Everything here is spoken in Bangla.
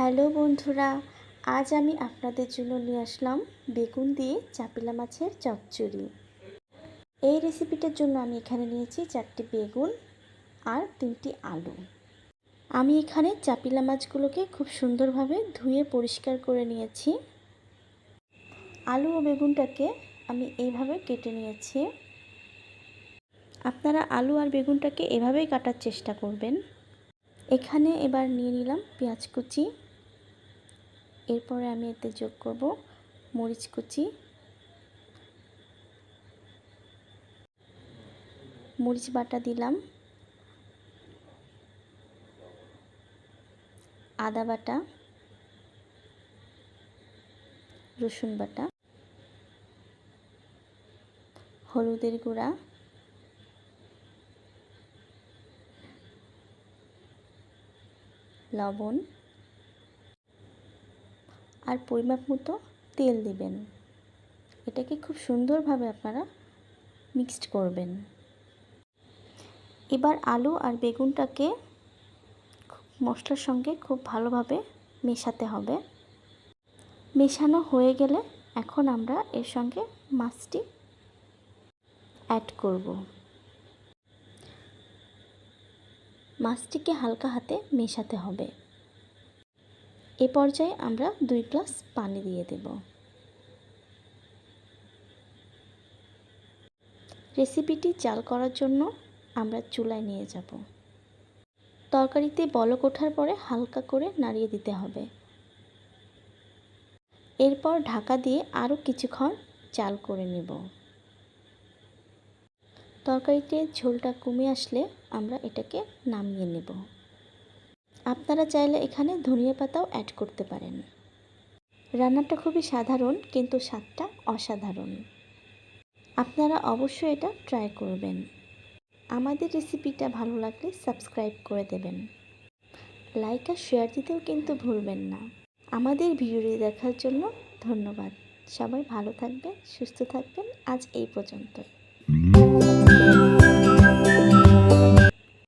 হ্যালো বন্ধুরা, আজ আমি আপনাদের জন্য নিয়ে আসলাম বেগুন দিয়ে চাপিলা মাছের চচ্চড়ি। এই রেসিপিটার জন্য আমি এখানে নিয়েছি চারটি বেগুন আর তিনটি আলু। আমি এখানে চাপিলা মাছগুলোকে খুব সুন্দরভাবে ধুয়ে পরিষ্কার করে নিয়েছি। আলু ও বেগুনটাকে আমি এইভাবে কেটে নিয়েছি। আপনারা আলু আর বেগুনটাকে এভাবেই কাটার চেষ্টা করবেন। এখানে এবার নিয়ে নিলাম পেঁয়াজ কুচি। এরপরে আমি এতে যোগ করব মরিচ কুচি। মরিচ বাটা দিলাম। আদা বাটা। রসুন বাটা। হলুদের গুঁড়া। লবণ। আর পরিমাপ মতো তেল দেবেন। এটাকে খুব সুন্দরভাবে আপনারা মিক্সড করবেন। এবার আলু আর বেগুনটাকে মশলার সঙ্গে খুব ভালোভাবে মেশাতে হবে। মেশানো হয়ে গেলে এখন আমরা এর সঙ্গে মাছটি অ্যাড করব। মাছটিকে হালকা হাতে মেশাতে হবে। এ পর্যায়ে আমরা দুই গ্লাস পানি দিয়ে দেব। রেসিপিটি চাল করার জন্য আমরা চুলায় নিয়ে যাব। তরকারিতে বলক ওঠার পরে হালকা করে নাড়িয়ে দিতে হবে। এরপর ঢাকা দিয়ে আরও কিছুক্ষণ চাল করে নেব। তরকারিতে ঝোলটা কমে আসলে আমরা এটাকে নামিয়ে নেব। আপনারা চাইলে এখানে ধনিয়া পাতাও অ্যাড করতে পারেন। রান্নাটা খুবই সাধারণ, কিন্তু স্বাদটা অসাধারণ। আপনারা অবশ্যই এটা ট্রাই করবেন। আমাদের রেসিপিটা ভালো লাগলে সাবস্ক্রাইব করে দেবেন। লাইক আর শেয়ার দিতেও কিন্তু ভুলবেন না। আমাদের ভিডিওটি দেখার জন্য ধন্যবাদ। সবাই ভালো থাকবেন, সুস্থ থাকবেন, আজ এই পর্যন্তই।